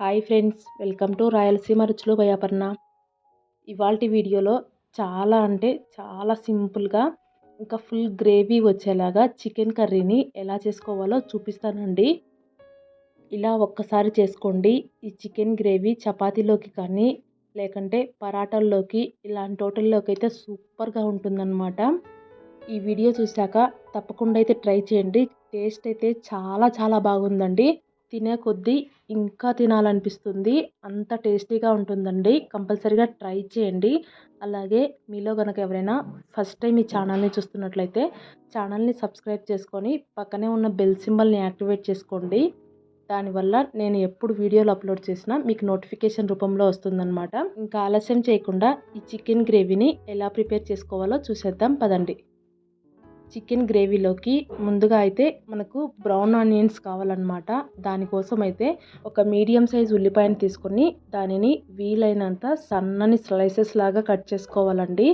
Hi friends welcome to Rayalaseema రుచులు భయాపర్ణ. ఇవాళ వీడియోలో చాలా అంటే చాలా సింపుల్గా ఇంకా ఫుల్ గ్రేవీ వచ్చేలాగా చికెన్ కర్రీని ఎలా చేసుకోవాలో చూపిస్తానండి. ఇలా ఒక్కసారి చేసుకోండి. ఈ చికెన్ గ్రేవీ చపాతీలోకి కానీ లేకంటే పరాటాల్లోకి ఇలాంటి హోటల్లోకి అయితే సూపర్గా ఉంటుందన్నమాట. ఈ వీడియో చూశాక తప్పకుండా అయితే ట్రై చేయండి. టేస్ట్ అయితే చాలా చాలా బాగుందండి. తినే కొద్దీ ఇంకా తినాలనిపిస్తుంది. అంత టేస్టీగా ఉంటుందండి. కంపల్సరీగా ట్రై చేయండి. అలాగే మీలో కనుక ఎవరైనా ఫస్ట్ టైం ఈ ఛానల్ని చూస్తున్నట్లయితే ఛానల్ని సబ్స్క్రైబ్ చేసుకొని పక్కనే ఉన్న బెల్ సింబల్ని యాక్టివేట్ చేసుకోండి. దానివల్ల నేను ఎప్పుడు వీడియోలు అప్లోడ్ చేసినా మీకు నోటిఫికేషన్ రూపంలో వస్తుందన్నమాట. ఇంకా ఆలస్యం చేయకుండా ఈ చికెన్ గ్రేవీని ఎలా ప్రిపేర్ చేసుకోవాలో చూసేద్దాం. పదండి. చికెన్ గ్రేవీలోకి ముందుగా అయితే మనకు బ్రౌన్ ఆనియన్స్ కావాలన్నమాట. దానికోసం అయితే ఒక మీడియం సైజ్ ఉల్లిపాయను తీసుకొని దానిని వీలైనంత సన్నని స్లైసెస్ లాగా కట్ చేసుకోవాలండి.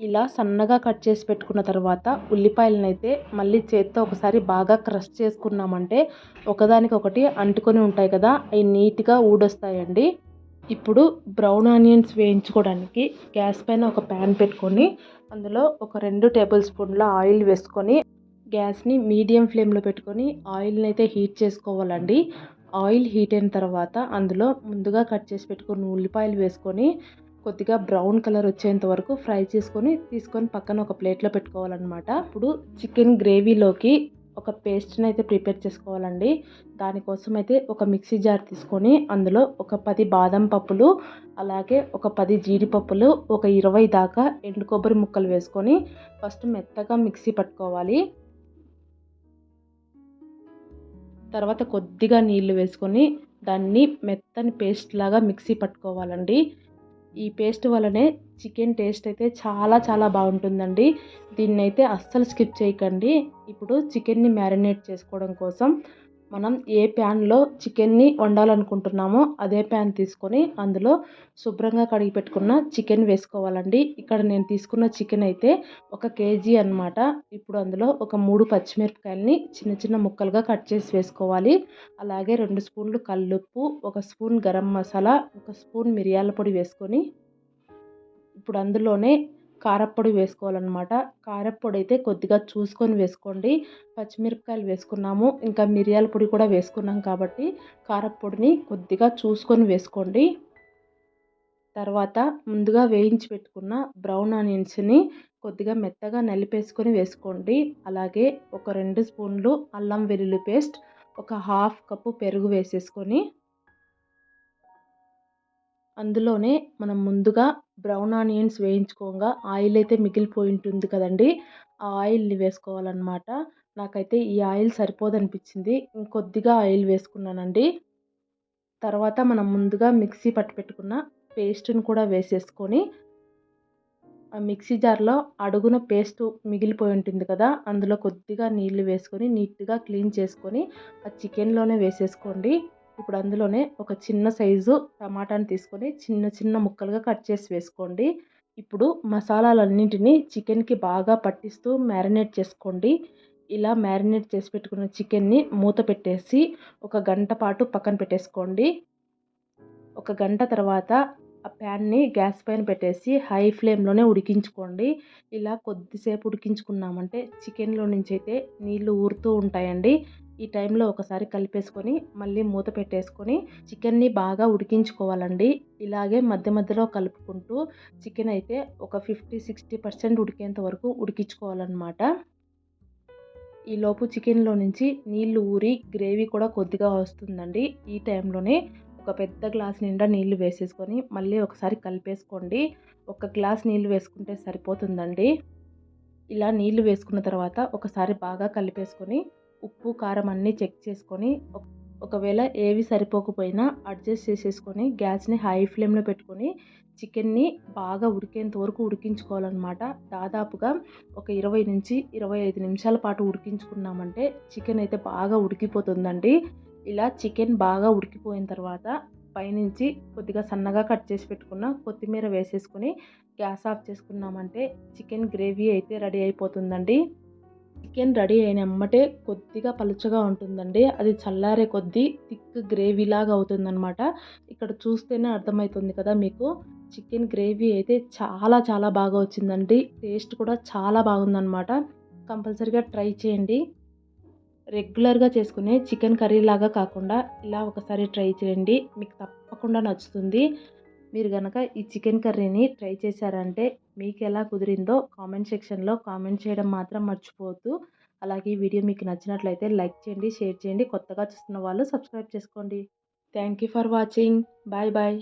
ఇలా సన్నగా కట్ చేసి పెట్టుకున్న తర్వాత ఉల్లిపాయలను అయితే మళ్ళీ చేత్తో ఒకసారి బాగా క్రష్ చేసుకున్నామంటే ఒకదానికొకటి అంటుకొని ఉంటాయి కదా అవి నీట్గా ఊడొస్తాయండి. ఇప్పుడు బ్రౌన్ ఆనియన్స్ వేయించుకోవడానికి గ్యాస్ పైన ఒక ప్యాన్ పెట్టుకొని అందులో ఒక రెండు టేబుల్ స్పూన్ల ఆయిల్ వేసుకొని గ్యాస్ని మీడియం ఫ్లేమ్లో పెట్టుకొని ఆయిల్ని అయితే హీట్ చేసుకోవాలండి. ఆయిల్ హీట్ అయిన తర్వాత అందులో ముందుగా కట్ చేసి పెట్టుకున్న ఉల్లిపాయలు వేసుకొని కొద్దిగా బ్రౌన్ కలర్ వచ్చేంత వరకు ఫ్రై చేసుకొని తీసుకొని పక్కన ఒక ప్లేట్లో పెట్టుకోవాలన్నమాట. ఇప్పుడు చికెన్ గ్రేవీలోకి ఒక పేస్ట్ని అయితే ప్రిపేర్ చేసుకోవాలండి. దానికోసం అయితే ఒక మిక్సీ జార్ తీసుకొని అందులో ఒక పది బాదం పప్పులు అలాగే ఒక పది జీడిపప్పులు ఒక ఇరవై దాకా ఎండు కొబ్బరి ముక్కలు వేసుకొని ఫస్ట్ మెత్తగా మిక్సీ పట్టుకోవాలి. తర్వాత కొద్దిగా నీళ్ళు వేసుకొని దాన్ని మెత్తని పేస్ట్ లాగా మిక్సీ పట్టుకోవాలండి. ఈ పేస్ట్ వల్లనే చికెన్ టేస్ట్ అయితే చాలా చాలా బాగుంటుందండి. దీన్ని అయితే అస్సలు స్కిప్ చేయకండి. ఇప్పుడు చికెన్ని మ్యారినేట్ చేసుకోవడం కోసం మనం ఏ ప్యాన్లో చికెన్ని వండాలనుకుంటున్నామో అదే ప్యాన్ తీసుకొని అందులో శుభ్రంగా కడిగి పెట్టుకున్న చికెన్ వేసుకోవాలండి. ఇక్కడ నేను తీసుకున్న చికెన్ అయితే ఒక కేజీ అనమాట ఇప్పుడు అందులో ఒక మూడు పచ్చిమిరపకాయలని చిన్న చిన్న ముక్కలుగా కట్ చేసి వేసుకోవాలి. అలాగే రెండు స్పూన్లు కల్లుప్పు ఒక స్పూన్ గరం మసాలా ఒక స్పూన్ మిరియాల పొడి వేసుకొని ఇప్పుడు అందులోనే కారప్పొడి వేసుకోవాలన్నమాట. కారప్పొడి అయితే కొద్దిగా చూసుకొని వేసుకోండి. పచ్చిమిరపకాయలు వేసుకున్నాము. ఇంకా మిరియాల పొడి కూడా వేసుకున్నాం కాబట్టి కారప్పొడిని కొద్దిగా చూసుకొని వేసుకోండి. తర్వాత ముందుగా వేయించి పెట్టుకున్న బ్రౌన్ ఆనియన్స్ని కొద్దిగా మెత్తగా నలిపేసుకొని వేసుకోండి. అలాగే ఒక రెండు స్పూన్లు అల్లం వెల్లుల్లి పేస్ట్ ఒక హాఫ్ కప్పు పెరుగు వేసేసుకొని అందులోనే మనం ముందుగా బ్రౌన్ ఆనియన్స్ వేయించుకోగా ఆయిల్ అయితే మిగిలిపోయి ఉంటుంది కదండి. ఆ ఆయిల్ని వేసుకోవాలన్నమాట. నాకైతే ఈ ఆయిల్ సరిపోదనిపించింది. ఇంకొద్దిగా ఆయిల్ వేసుకున్నానండి. తర్వాత మనం ముందుగా మిక్సీ పట్టి పెట్టుకున్న పేస్ట్ని కూడా వేసేసుకొని ఆ మిక్సీ జార్లో అడుగున పేస్ట్ మిగిలిపోయి ఉంటుంది కదా అందులో కొద్దిగా నీళ్ళు వేసుకొని నీట్గా క్లీన్ చేసుకొని ఆ చికెన్లోనే వేసేసుకోండి. ఇప్పుడు అందులోనే ఒక చిన్న సైజు టమాటాని తీసుకొని చిన్న చిన్న ముక్కలుగా కట్ చేసి వేసుకోండి. ఇప్పుడు మసాలాలన్నింటినీ చికెన్కి బాగా పట్టిస్తూ మ్యారినేట్ చేసుకోండి. ఇలా మ్యారినేట్ చేసి పెట్టుకున్న చికెన్ని మూత పెట్టేసి ఒక గంట పాటు పక్కన పెట్టేసుకోండి. ఒక గంట తర్వాత ఆ ప్యాన్ని గ్యాస్ పైన పెట్టేసి హై ఫ్లేమ్లోనే ఉడికించుకోండి. ఇలా కొద్దిసేపు ఉడికించుకున్నామంటే చికెన్లో నుంచి అయితే నీళ్ళు ఊరుతూ ఉంటాయండి. ఈ టైంలో ఒకసారి కలిపేసుకొని మళ్ళీ మూత పెట్టేసుకొని చికెన్ని బాగా ఉడికించుకోవాలండి. ఇలాగే మధ్య మధ్యలో కలుపుకుంటూ చికెన్ అయితే ఒక ఫిఫ్టీ సిక్స్టీ పర్సెంట్ ఉడికేంత వరకు ఉడికించుకోవాలన్నమాట. ఈలోపు చికెన్లో నుంచి నీళ్ళు ఊరి గ్రేవీ కూడా కొద్దిగా వస్తుందండి. ఈ టైంలోనే ఒక పెద్ద గ్లాస్ నిండా నీళ్ళు వేసేసుకొని మళ్ళీ ఒకసారి కలిపేసుకోండి. ఒక గ్లాస్ నీళ్ళు వేసుకుంటే సరిపోతుందండి. ఇలా నీళ్ళు వేసుకున్న తర్వాత ఒకసారి బాగా కలిపేసుకొని ఉప్పు కారం అన్నీ చెక్ చేసుకొని ఒకవేళ ఏవి సరిపోకపోయినా అడ్జస్ట్ చేసేసుకొని గ్యాస్ని హై ఫ్లేమ్లో పెట్టుకొని చికెన్ని బాగా ఉడికేంత వరకు ఉడికించుకోవాలన్నమాట. దాదాపుగా ఒక ఇరవై నుంచి ఇరవై ఐదు నిమిషాల పాటు ఉడికించుకున్నామంటే చికెన్ అయితే బాగా ఉడికిపోతుందండి. ఇలా చికెన్ బాగా ఉడికిపోయిన తర్వాత పైనుంచి కొద్దిగా సన్నగా కట్ చేసి పెట్టుకున్న కొత్తిమీర వేసేసుకొని గ్యాస్ ఆఫ్ చేసుకున్నామంటే చికెన్ గ్రేవీ అయితే రెడీ అయిపోతుందండి. చికెన్ రెడీ అయిన ఎమ్మటే కొద్దిగా పలుచగా ఉంటుందండి. అది చల్లారే కొద్దీ థిక్ గ్రేవీ లాగా ఇక్కడ చూస్తేనే అర్థమవుతుంది కదా మీకు. చికెన్ గ్రేవీ అయితే చాలా చాలా బాగా వచ్చిందండి. టేస్ట్ కూడా చాలా బాగుందనమాట కంపల్సరీగా ట్రై చేయండి. రెగ్యులర్గా చేసుకునే చికెన్ కర్రీ లాగా కాకుండా ఇలా ఒకసారి ట్రై చేయండి. మీకు తప్పకుండా నచ్చుతుంది. మీరు కనుక ఈ చికెన్ కర్రీని ట్రై చేశారంటే మీకు ఎలా కుదిరిందో కామెంట్ సెక్షన్లో కామెంట్ చేయడం మాత్రం మర్చిపోవద్దు. అలాగే ఈ వీడియో మీకు నచ్చినట్లయితే లైక్ చేయండి షేర్ చేయండి. కొత్తగా చూస్తున్న వాళ్ళు సబ్స్క్రైబ్ చేసుకోండి. Thank you for watching. Bye bye.